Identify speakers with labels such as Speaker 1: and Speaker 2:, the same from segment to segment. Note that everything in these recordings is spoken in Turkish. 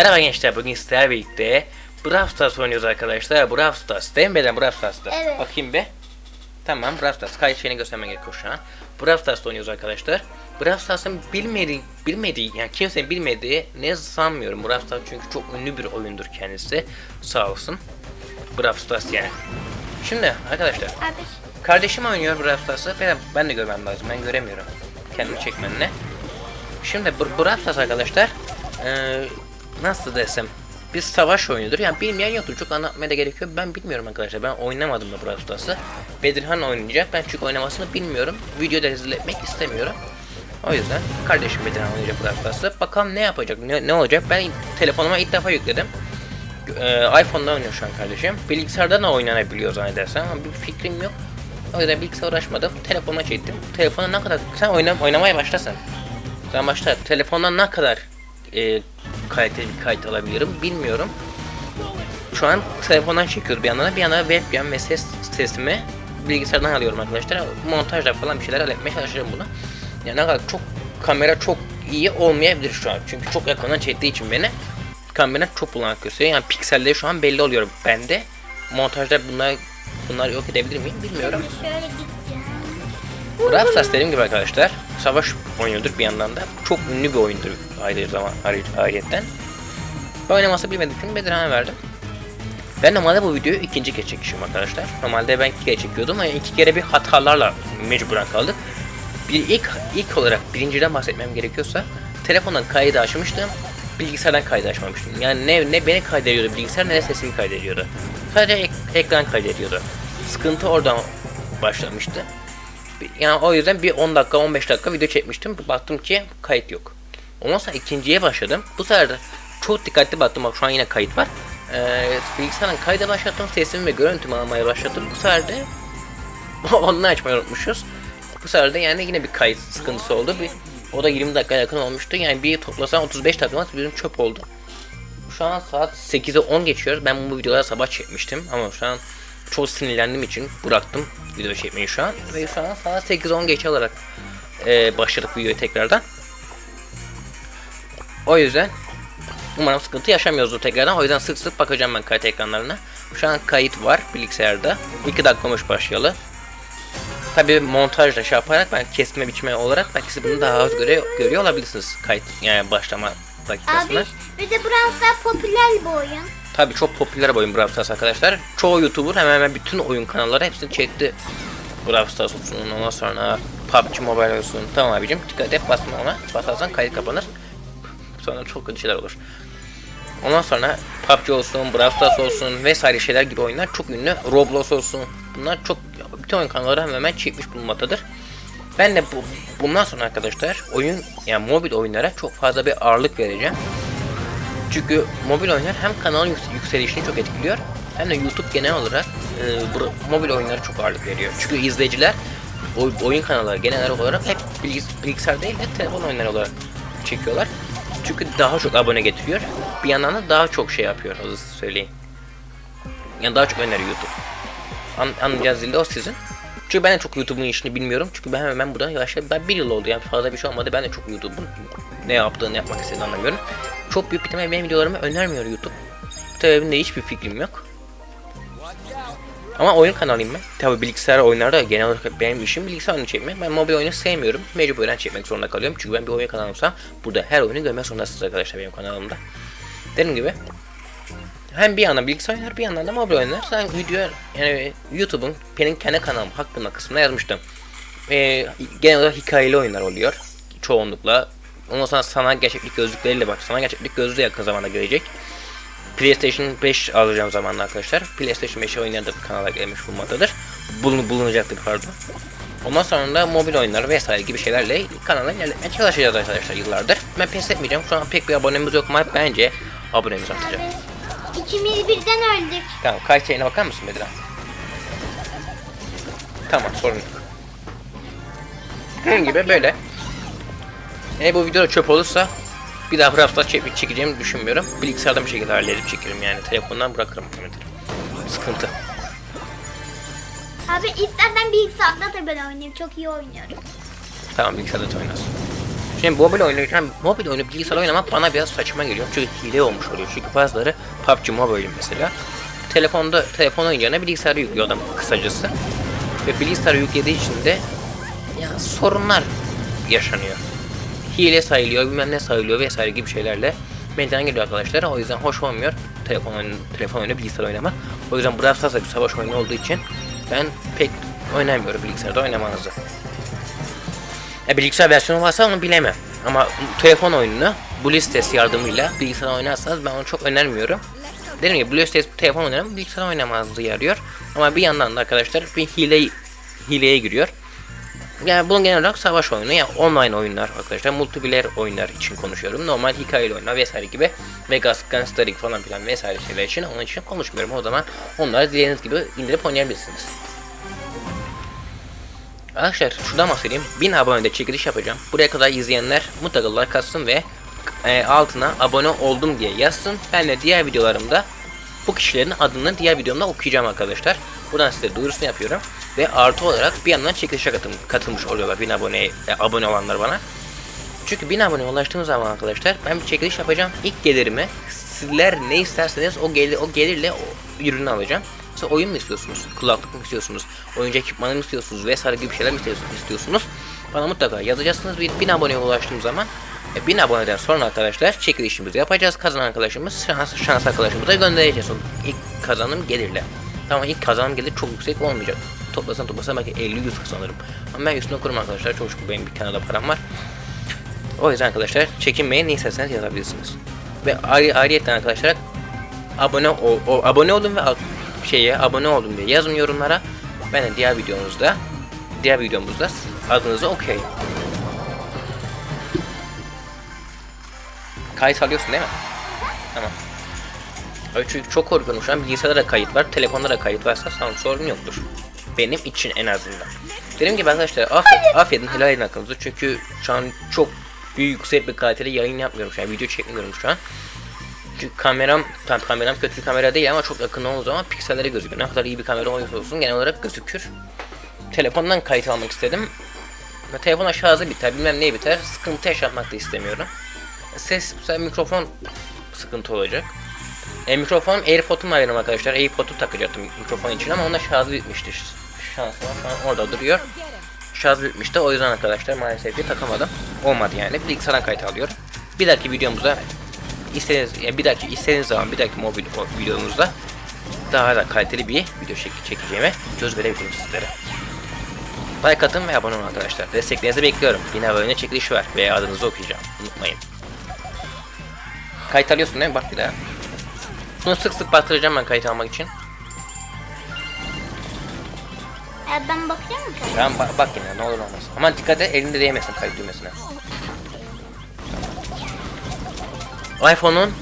Speaker 1: Merhaba gençler bugün sizlerle birlikte Brawl Stars oynuyoruz arkadaşlar. Brawl Stars değil mi Beden Brawl Stars'ta?
Speaker 2: Evet.
Speaker 1: Bakayım bir. Tamam Brawl Stars. Kayıt şeyini göstermem gerekiyor şu an. Brawl Stars'ta oynuyoruz arkadaşlar. Brawl Stars'ın bilmediği, bilmediği yani kimsenin bilmediği ne sanmıyorum. Brawl Stars çünkü çok ünlü bir oyundur kendisi. Sağ olsun. Brawl Stars yani. Şimdi arkadaşlar
Speaker 2: Abi
Speaker 1: Kardeşim oynuyor Brawl Stars'ı. Ben, ben de görmem lazım. Ben göremiyorum. Kendimi çekmenle. Şimdi Br- Brawl Stars arkadaşlar eee, nasıl desem bir savaş oyunudur. Yani bilmeyen yoktur. Çok anlatmaya da gerekiyor. Ben bilmiyorum arkadaşlar. Ben oynamadım da Brawl Stars'ı. Bedirhan oynayacak. Ben çünkü oynamasını bilmiyorum. Videoda rezil etmek istemiyorum. O yüzden kardeşim Bedirhan oynayacak Brawl Stars'ı. Bakalım ne yapacak, ne, ne olacak. Ben telefonuma ilk defa yükledim. Ee, iPhone'da oynuyor şu an kardeşim. Bilgisayarda da oynanabiliyor zannedersem ama bir fikrim yok. O yüzden bilgisayar uğraşmadım. Telefona çektim. Telefona ne kadar... Sen oyna, oynamaya başlasın. Sen başla. Telefondan ne kadar e, kaliteli bir kayıt alabilirim bilmiyorum. Şu an telefondan çekiyoruz bir yandan da bir yandan webcam ve ses sesimi bilgisayardan alıyorum arkadaşlar. Montajla falan bir şeyler halletmeye çalışacağım bunu. Yani ne kadar çok kamera çok iyi olmayabilir şu an. Çünkü çok yakından çektiği için beni kamera çok bulanık gösteriyor. Yani pikselleri şu an belli oluyor bende. Montajda bunlar bunlar yok edebilir miyim bilmiyorum. Brawl dediğim gibi arkadaşlar savaş oyunudur bir yandan da. Çok ünlü bir oyundur ayrı zaman ayrı, ayrıyetten. Oynaması bilmediğim için Bedirhan'a verdim. Ben normalde bu videoyu ikinci kez çekişim arkadaşlar. Normalde ben iki kere çekiyordum ama iki kere bir hatalarla mecburen kaldık. Bir ilk ilk olarak birinciden bahsetmem gerekiyorsa telefondan kaydı açmıştım. Bilgisayardan kaydı açmamıştım. Yani ne ne beni kaydediyordu bilgisayar ne de sesimi kaydediyordu. Sadece ek- ekran kaydediyordu. Sıkıntı oradan başlamıştı. Yani o yüzden bir 10 dakika 15 dakika video çekmiştim. Baktım ki kayıt yok. Ondan sonra ikinciye başladım. Bu sefer de çok dikkatli baktım. Bak şu an yine kayıt var. Ee, bilgisayardan kayda başlattım. Sesimi ve görüntümü almaya başladım. Bu sefer de onu açmayı unutmuşuz. Bu sefer de yani yine bir kayıt sıkıntısı oldu. Bir, o da 20 dakika yakın olmuştu. Yani bir toplasam 35 dakika bizim çöp oldu. Şu an saat 8'e 10 geçiyor. Ben bu videoları sabah çekmiştim ama şu an çok sinirlendiğim için bıraktım video çekmeyi şu an. Ve şu an saat 8-10 geç alarak e, başladık videoyu tekrardan. O yüzden umarım sıkıntı yaşamıyoruzdur tekrardan. O yüzden sık sık bakacağım ben kayıt ekranlarına. Şu an kayıt var bilgisayarda. 2 dakika olmuş başlayalı. Tabi montajla şey yaparak ben kesme biçme olarak belki bunu daha az göre, görüyor olabilirsiniz kayıt yani başlama dakikasını.
Speaker 2: Abi bir de Brawl popüler bir oyun.
Speaker 1: Tabii çok popüler bir oyun Brawl Stars arkadaşlar. Çoğu YouTuber hemen hemen bütün oyun kanalları hepsini çekti. Brawl Stars olsun ondan sonra PUBG Mobile olsun. Tamam abicim dikkat et basma ona. Basarsan kayıt kapanır. Sonra çok kötü şeyler olur. Ondan sonra PUBG olsun, Brawl Stars olsun vesaire şeyler gibi oyunlar çok ünlü. Roblox olsun. Bunlar çok bütün oyun kanalları hemen hemen çekmiş bulunmaktadır. Ben de bu, bundan sonra arkadaşlar oyun yani mobil oyunlara çok fazla bir ağırlık vereceğim. Çünkü mobil oyunlar hem kanalın yüks- yükselişini çok etkiliyor hem de YouTube genel olarak e, bu mobil oyunlara çok ağırlık veriyor. Çünkü izleyiciler oy- oyun kanalları genel olarak hep bilgis- bilgisayar değil de telefon oyunları olarak çekiyorlar. Çünkü daha çok abone getiriyor. Bir yandan da daha çok şey yapıyor hızlı söyleyeyim. Yani daha çok öneriyor YouTube. An anlayacağınız dilde o sizin. Çünkü ben de çok YouTube'un işini bilmiyorum. Çünkü ben hemen buradan yavaşça ben bir yıl oldu yani fazla bir şey olmadı. Ben de çok YouTube'un ne yaptığını yapmak istediğini anlamıyorum. Çok büyük bir ihtimalle benim videolarımı önermiyor YouTube. Bu sebebinde hiçbir fikrim yok. Ama oyun kanalıyım ben. Tabi bilgisayar oyunlarda genel olarak benim işim bilgisayar oyunu çekmek. Ben mobil oyunu sevmiyorum. Mecburen çekmek zorunda kalıyorum. Çünkü ben bir oyun kanalımsam burada her oyunu görmek zorundasınız arkadaşlar benim kanalımda. Dediğim gibi hem bir yandan bilgisayar oyunlar bir yandan da mobil oyunlar. Sen video yani YouTube'un benim kendi kanalım hakkında kısmına yazmıştım. Ee, genel olarak hikayeli oyunlar oluyor. Çoğunlukla. Ondan sonra sanal gerçeklik gözlükleriyle bak. Sanal gerçeklik gözlüğü yakın zamanda gelecek. PlayStation 5 alacağım zamanla arkadaşlar. PlayStation 5 oyunları da kanala gelmiş bulunmaktadır. Bulun, bulunacaktır pardon. Ondan sonra da mobil oyunlar vesaire gibi şeylerle kanala ilerletmeye çalışacağız arkadaşlar yıllardır. Ben pes etmeyeceğim. Şu an pek bir abonemiz yok ama bence abonemiz artacak.
Speaker 2: İkimiz birden öldük.
Speaker 1: Tamam kayıt şeyine bakar mısın Bedirhan? Tamam sorun yok. Bunun gibi böyle. Eğer bu video çöp olursa bir daha Brawl çek çekeceğimi düşünmüyorum. Bilgisayardan bir şekilde halledip çekerim yani. Telefondan bırakırım. Sıkıntı.
Speaker 2: Abi istersen bilgisayarda da ben oynayayım. Çok iyi oynuyorum.
Speaker 1: Tamam bilgisayarda da oynarsın. Şimdi mobil oynarken mobil oyunu bilgisayar oynamak bana biraz saçma geliyor. Çünkü hile olmuş oluyor. Çünkü bazıları PUBG Mobile mesela telefonda telefon oynayacağına bilgisayarı yüklüyor adam kısacası. Ve bilgisayarı yüklediği için de ya sorunlar yaşanıyor. Hile sayılıyor, bilmem ne sayılıyor vesaire gibi şeylerle meydana geliyor arkadaşlar. O yüzden hoş olmuyor telefon oyunu, telefon oyunu bilgisayar oynamak. O yüzden Brawl Stars bir savaş oyunu olduğu için ben pek oynamıyorum bilgisayarda oynamanızı. E, bilgisayar versiyonu varsa onu bilemem. Ama telefon oyununu bu listesi yardımıyla bilgisayar oynarsanız ben onu çok önermiyorum. Dedim ya Blue States telefon oynarım bilgisayar oynamanızı yarıyor. Ama bir yandan da arkadaşlar bir hile hileye giriyor. Yani bunun genel olarak savaş oyunu ya online oyunlar arkadaşlar multiplayer oyunlar için konuşuyorum. Normal hikayeli oyunlar vesaire gibi Vegas, Gunsterik falan filan vesaire şeyler için onun için konuşmuyorum. O zaman onları dilediğiniz gibi indirip oynayabilirsiniz. Arkadaşlar şuradan bahsedeyim. 1000 abonede çekiliş yapacağım. Buraya kadar izleyenler mutlaka like atsın ve e, altına abone oldum diye yazsın. Ben de diğer videolarımda bu kişilerin adını diğer videomda okuyacağım arkadaşlar. Buradan size duyurusunu yapıyorum. Ve artı olarak bir yandan çekilişe katıl katılmış oluyorlar 1000 aboneye e, abone olanlar bana. Çünkü 1000 aboneye ulaştığım zaman arkadaşlar ben bir çekiliş yapacağım. İlk gelirimi sizler ne isterseniz o gelir o gelirle o ürünü alacağım. Mesela oyun mu istiyorsunuz? Kulaklık mı istiyorsunuz? Oyuncu ekipmanı mı istiyorsunuz? Vesaire gibi şeyler mi istiyorsunuz? Bana mutlaka yazacaksınız. 1000 aboneye ulaştığım zaman e, 1000 aboneden sonra arkadaşlar çekilişimizi yapacağız. Kazanan arkadaşımız şans, şans arkadaşımıza göndereceğiz. İlk kazanım gelirle. Tamam ilk kazanım gelir çok yüksek olmayacak. Toplasam toplasam belki 50-100 kazanırım. Ama ben üstüne kurum arkadaşlar. Çok şükür benim bir kanalda param var. O yüzden arkadaşlar çekinmeyin ne isterseniz yazabilirsiniz. Ve ayrı, ayrıyetten arkadaşlar abone ol, o, abone olun ve şeye abone oldum diye yazın yorumlara. Ben de diğer videomuzda diğer videomuzda adınızı okuyayım. Kayıt alıyorsun değil mi? Tamam. Abi çünkü çok korkuyorum şu an bilgisayarda da kayıt var, telefonda da kayıt varsa sana sorun yoktur. Benim için en azından. Dediğim gibi arkadaşlar affet, affedin helal edin hakkınızı çünkü şu an çok büyük yüksek bir kalitede yayın yapmıyorum şu an video çekmiyorum şu an. Çünkü kameram, tam kameram kötü bir kamera değil ama çok yakın olduğu zaman pikselleri gözüküyor. Ne kadar iyi bir kamera olursa olsun genel olarak gözükür. Telefondan kayıt almak istedim. Ve telefon aşağıda biter, bilmem neye biter. Sıkıntı yaşatmak da istemiyorum. Ses, mesela mikrofon sıkıntı olacak. E, mikrofon AirPod'um benim arkadaşlar. AirPod'u takacaktım mikrofon için ama onda şarjı bitmişti. Şansıma şu an orada duruyor. Şarj bitmişti o yüzden arkadaşlar maalesef ki takamadım. Olmadı yani. Bilgisayardan kayıt alıyorum. Bir dahaki videomuzda istediğiniz yani bir dahaki istediğiniz zaman bir dahaki mobil videomuzda daha da kaliteli bir video çek çekeceğime söz verebilirim sizlere. Like atın ve abone olun arkadaşlar. Desteklerinizi bekliyorum. Yine abone çekiliş var ve adınızı okuyacağım. Unutmayın. Kayıt alıyorsun değil mi? Bak bir daha. Bunu sık sık baktıracağım ben kayıt almak için.
Speaker 2: E, ben bakıyor muyum?
Speaker 1: Tamam bak, bak yine ne olur olmaz. Ama dikkat et elinde değmesin kayıt düğmesine. iPhone'un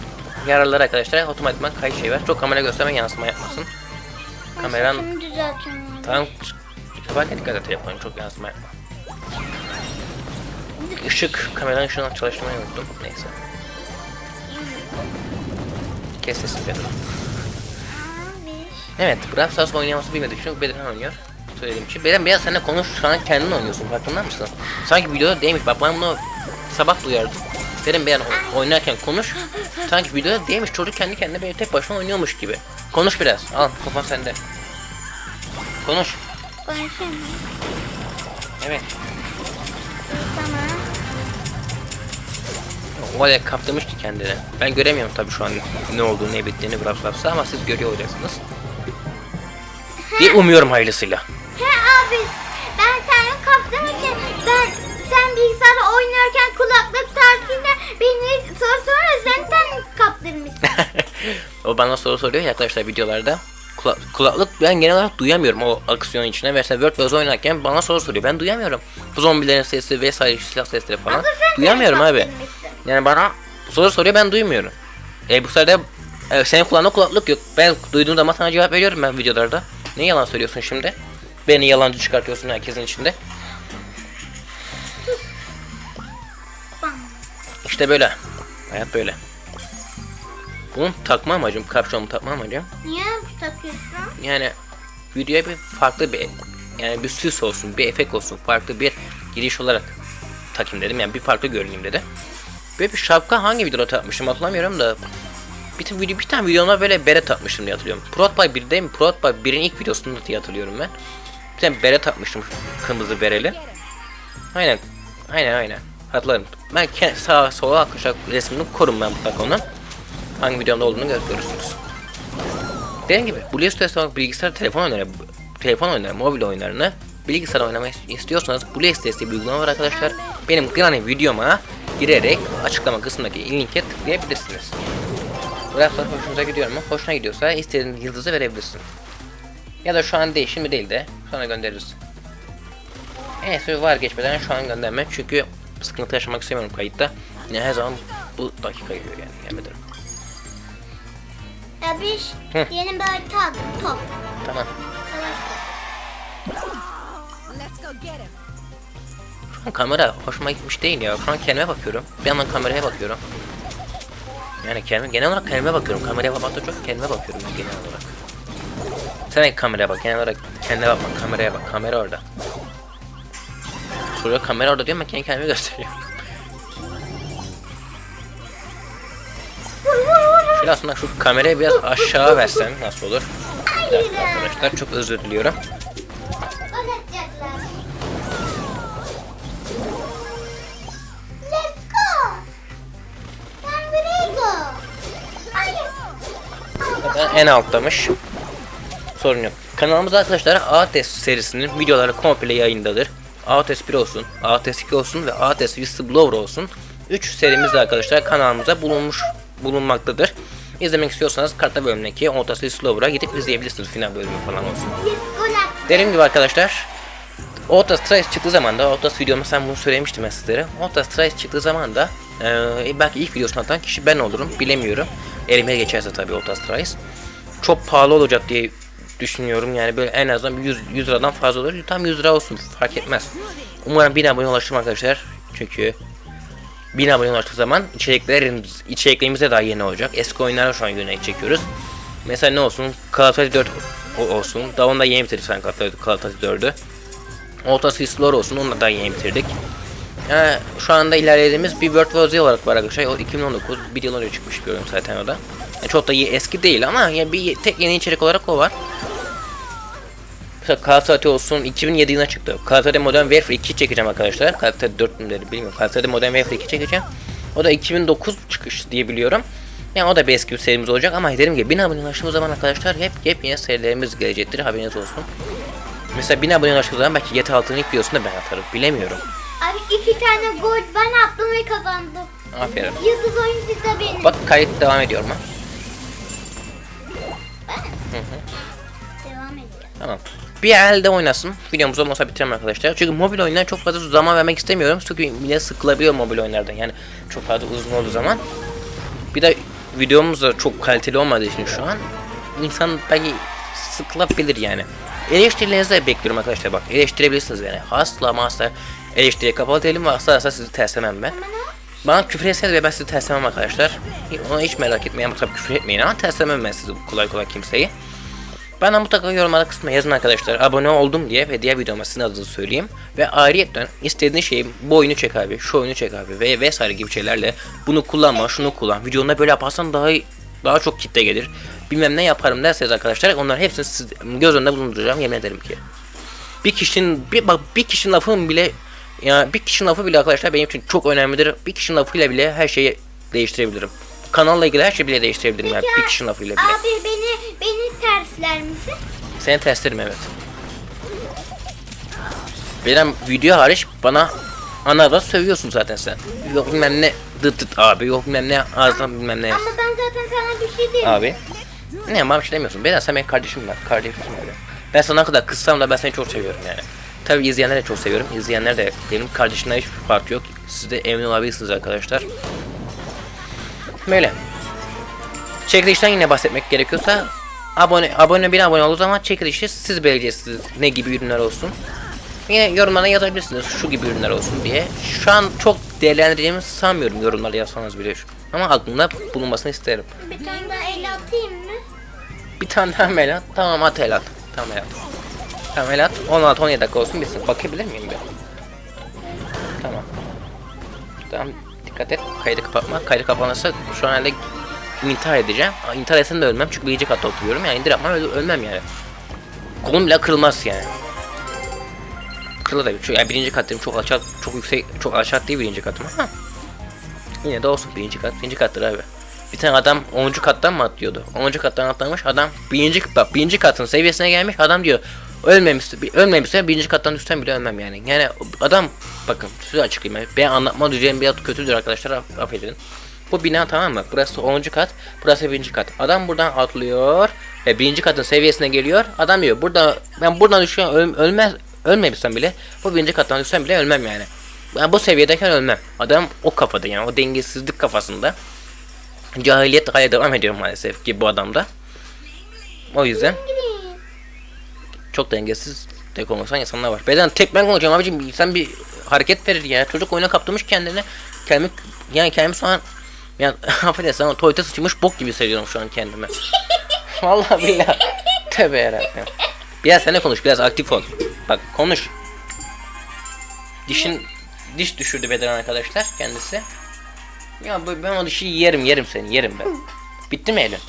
Speaker 1: yararları arkadaşlar otomatikman kayıt şey var. Çok kamera gösterme yansıma yapmasın. Kameran tamam yaparken dikkat et telefonun çok yansıma yapma. Işık, kameranın ışığını çalıştırmayı unuttum. Neyse. Kes sesini Bedir.
Speaker 2: Abi.
Speaker 1: Evet, Brawl Stars oynayaması bilmediği için Bedirhan oynuyor. Söylediğim için. Beden biraz seninle konuş, şu an kendin oynuyorsun farkında mısın? Sanki videoda değilmiş. Bak ben bunu sabah duyardım. Dedim ben oynarken konuş. Sanki videoda değilmiş. Çocuk kendi kendine böyle tek başına oynuyormuş gibi. Konuş biraz. Al, kafan sende. Konuş.
Speaker 2: Konuşayım mı?
Speaker 1: Evet. O öyle kaptırmış ki kendini. Ben göremiyorum tabii şu an ne olduğunu, ne bittiğini Brawl Stars'ta ama siz görüyor olacaksınız. Diye umuyorum hayırlısıyla.
Speaker 2: He abi ben seni kaptığım için ben sen bilgisayarda oynarken kulaklık taktığında beni soru sonra senden kaptırmışsın.
Speaker 1: o bana soru soruyor ya arkadaşlar videolarda. Kula- kulaklık ben genel olarak duyamıyorum o aksiyon içine. Mesela World Wars oynarken bana soru soruyor. Ben duyamıyorum. Bu zombilerin sesi vesaire silah sesleri falan. Duyamıyorum abi. Yani bana soru soruyor ben duymuyorum. E bu sefer de e, senin kulağında kulaklık yok. Ben duyduğum zaman sana cevap veriyorum ben videolarda. Ne yalan söylüyorsun şimdi? Beni yalancı çıkartıyorsun herkesin içinde. İşte böyle. Hayat böyle. Bunun takma amacım, kapşonumu takma amacım.
Speaker 2: Niye takıyorsun?
Speaker 1: Yani videoya bir farklı bir yani bir süs olsun, bir efekt olsun, farklı bir giriş olarak takayım dedim. Yani bir farklı görüneyim dedi. Böyle bir şapka hangi videoda takmıştım hatırlamıyorum da bir, video, bir tane videoma böyle beret atmıştım diye hatırlıyorum. Protbay 1 değil mi? Protbay 1'in ilk videosunda diye hatırlıyorum ben. Bir tane beret atmıştım kırmızı bereli. Aynen. Aynen aynen. Hatırlarım. Ben ke- sağ sola arkadaşlar resmini korum ben mutlaka onun. Hangi videomda olduğunu gör- görürsünüz. Dediğim gibi Blue State'de bilgisayar telefon oyunları, telefon oyunları, mobil oyunlarını bilgisayar oynamayı istiyorsanız Blue diye bir uygulama var arkadaşlar. Benim Granny videoma girerek açıklama kısmındaki linke tıklayabilirsiniz. Graflar hoşunuza gidiyor mu? Hoşuna gidiyorsa istediğin yıldızı verebilirsin. Ya da şu an değil, şimdi değil de sonra göndeririz. En iyisi var geçmeden şu an gönderme çünkü sıkıntı yaşamak istemiyorum kayıtta. Yine her zaman bu dakika geliyor yani yemin ederim.
Speaker 2: Abiş
Speaker 1: Hı.
Speaker 2: yeni bir harita aldım. Top.
Speaker 1: Tamam.
Speaker 3: Let's go get him.
Speaker 1: Kamera hoşuma gitmiş değil ya. Şu an kendime bakıyorum. Bir yandan kameraya bakıyorum. Yani kendime, genel olarak kendime bakıyorum. Kameraya bakmakta çok kendime bakıyorum genel olarak. Sen de kameraya bak. Genel olarak kendine bakma. Kameraya bak. Kamera orada. Soruyor kamera orada diyorum ben kendi kendime gösteriyorum. Şöyle aslında şu kamerayı biraz aşağı versem nasıl olur? Arkadaşlar çok özür diliyorum. En alttamış. Sorun yok. Kanalımızda arkadaşlar ATES serisinin videoları komple yayındadır. ATES 1 olsun, ATES 2 olsun ve ATES Whistleblower olsun. 3 serimiz de arkadaşlar kanalımızda bulunmuş bulunmaktadır. İzlemek istiyorsanız kartta bölümündeki ATES Whistleblower'a gidip izleyebilirsiniz final bölümü falan olsun. Dediğim gibi arkadaşlar Outlast Trials çıktığı zaman da Outlast videomda sen bunu söylemiştim ben sizlere. Outlast Trials çıktığı zaman da eee, belki ilk videosunu atan kişi ben olurum bilemiyorum. Elime geçerse tabii Outlast Trials. Çok pahalı olacak diye düşünüyorum yani böyle en azından bir 100, 100 liradan fazla olur. Tam 100 lira olsun fark etmez. Umarım 1000 abone ulaşırım arkadaşlar. Çünkü 1000 abone ulaştığı zaman içeriklerimiz, içeriklerimize daha yeni olacak. Eski oyunlara şu an yönelik çekiyoruz. Mesela ne olsun? Call of Duty 4 o- olsun. Daha onu da yeni bitirdik sen Call of Duty- Call of Duty 4'ü. Ortası Slor olsun onu da daha yeni bitirdik. Yani şu anda ilerlediğimiz bir World War Z olarak var arkadaşlar. O 2019 bir yıl önce çıkmış bir oyun zaten o da. Çok da ye- eski değil ama yani bir tek yeni içerik olarak o var. Mesela Duty olsun 2007 yılına çıktı. Duty Modern Warfare 2 çekeceğim arkadaşlar. Duty 4 müleri bilmiyorum. Call of Duty Modern Warfare 2 çekeceğim. O da 2009 çıkış diye biliyorum. Yani o da bir eski bir serimiz olacak ama dediğim gibi 1000 abone ulaştığımız zaman arkadaşlar hep yepyeni serilerimiz gelecektir haberiniz olsun. Mesela 1000 abone ulaştığımız zaman belki GTA 6'nın ilk videosunu da ben atarım bilemiyorum.
Speaker 2: Abi iki tane gol ben attım ve kazandım.
Speaker 1: Aferin.
Speaker 2: Yıldız oyuncu da benim.
Speaker 1: Bak kayıt devam ediyor mu?
Speaker 2: Devam ediyor.
Speaker 1: Tamam. Bir elde oynasın. Videomuzu olmasa bitirelim arkadaşlar. Çünkü mobil oyunlara çok fazla zaman vermek istemiyorum. Çünkü millet sıkılabiliyor mobil oyunlardan. Yani çok fazla uzun olduğu zaman. Bir de videomuz da çok kaliteli olmadığı için şu an insan belki sıkılabilir yani. Eleştirilerinizi de bekliyorum arkadaşlar bak. Eleştirebilirsiniz beni. Asla asla eleştiriye kapalı değilim ve asla asla sizi terslemem ben. Bana küfür etseniz ve ben sizi terslemem arkadaşlar. Ona hiç merak etmeyin tabii küfür etmeyin ama terslemem ben sizi kolay kolay kimseyi. Bana mutlaka yorumlar kısmına yazın arkadaşlar. Abone oldum diye ve diğer videoma sizin adınızı söyleyeyim. Ve ayrıyetten istediğin şeyi bu oyunu çek abi, şu oyunu çek abi ve vesaire gibi şeylerle bunu kullanma, şunu kullan. Videonda böyle yaparsan daha daha çok kitle gelir. Bilmem ne yaparım derseniz arkadaşlar onların hepsini siz göz önünde bulunduracağım yemin ederim ki. Bir kişinin bir bak bir kişinin lafının bile ya bir kişinin lafı bile arkadaşlar benim için çok önemlidir. Bir kişinin lafıyla bile her şeyi değiştirebilirim. Kanalla ilgili her şeyi bile değiştirebilirim yani bir kişinin lafıyla bile.
Speaker 2: Abi beni beni tersler misin?
Speaker 1: Seni terslerim evet. Benim video hariç bana ana da sövüyorsun zaten sen. Yok bilmem ne dıt dıt abi yok bilmem ne ağzından bilmem ne.
Speaker 2: Ama ben zaten sana bir şey dedim.
Speaker 1: Abi. Ne bana bir şey demiyorsun. Beyler sen benim kardeşim ben. Kardeşim öyle. Ben sana ne kadar kızsam da ben seni çok seviyorum yani. Tabi izleyenleri de çok seviyorum. İzleyenler de benim kardeşimden hiçbir fark yok. Siz de emin olabilirsiniz arkadaşlar. Böyle. Çekilişten yine bahsetmek gerekiyorsa abone abone bir abone olduğu zaman çekilişi siz belirleyeceksiniz ne gibi ürünler olsun. Yine yorumlara yazabilirsiniz şu gibi ürünler olsun diye. Şu an çok değerlendireceğimi sanmıyorum yorumlarda yazsanız bile. Ama aklımda bulunmasını isterim.
Speaker 2: Bir tane daha el atayım mı?
Speaker 1: Bir tane daha mail at. Tamam at el at. Tamam el at. Tamam el at. 16-17 dakika olsun bitsin. Bakabilir miyim bir? Tamam. Tamam dikkat et. Kaydı kapatma. Kaydı kapanırsa şu an halde intihar edeceğim. İntihar etsem de ölmem çünkü birinci katta oturuyorum. Yani indir yapmam öl- ölmem yani. Kolum bile kırılmaz yani. Kırılır tabii. Çünkü yani birinci kat dedim çok alçak, çok yüksek, çok alçak değil birinci katım ama yine de olsun birinci kat, birinci kattır abi. Bir tane adam 10. kattan mı atlıyordu? 10. kattan atlamış adam birinci, bak birinci katın seviyesine gelmiş adam diyor ölmemişse, ölmemişse birinci kattan düşsem bile ölmem yani. Yani adam bakın size açıklayayım. yani. Ben anlatma düzeyim biraz kötüdür arkadaşlar aff- affedin. Bu bina tamam mı? Burası 10. kat, burası birinci kat. Adam buradan atlıyor ve birinci katın seviyesine geliyor. Adam diyor burada ben buradan düşüyorum öl, ölmez ölmemişsem bile bu birinci kattan düşsem bile ölmem yani. Ben bu seviyedeyken ölmem. Adam o kafada yani o dengesizlik kafasında. Cahiliyet hala devam ediyor maalesef ki bu adamda. O yüzden. Çok dengesiz tek olmasan insanlar var. Beden tek ben konuşacağım abicim insan bir hareket verir ya. Çocuk oyuna kaptırmış kendini. Kendimi yani kendimi şu an yani affedersin ama tuvalete sıçmış bok gibi hissediyorum şu an kendimi. Vallahi billahi. Tövbe yarabbim. Biraz sen de konuş biraz aktif ol. Bak konuş. Dişin diş düşürdü beden arkadaşlar kendisi. Ya ben o dişi yerim yerim seni yerim ben. Bitti mi Elin?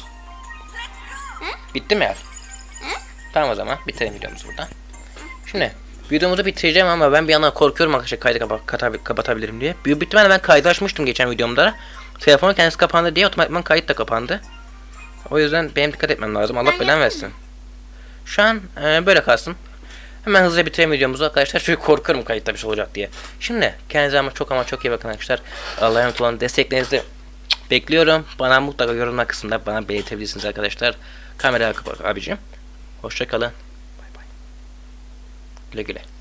Speaker 1: Bitti mi el? Tamam o zaman bitirelim videomuzu burada. Şimdi videomuzu bitireceğim ama ben bir yandan korkuyorum arkadaşlar kaydı kapa- kata- kapatabilirim diye. Büyük ihtimalle ben kaydı açmıştım geçen videomda. Telefonu kendisi kapandı diye otomatikman kayıt da kapandı. O yüzden benim dikkat etmem lazım. Allah belanı versin. Şu an e, böyle kalsın. Hemen hızlıca bitirelim videomuzu arkadaşlar. Çünkü korkuyorum kayıtta bir şey olacak diye. Şimdi kendinize ama çok ama çok iyi bakın arkadaşlar. Allah'a emanet olun. Desteklerinizi bekliyorum. Bana mutlaka yorumlar kısmında bana belirtebilirsiniz arkadaşlar. Kameraya kapat abicim. Hoşça kalın. Bay bay. Güle güle.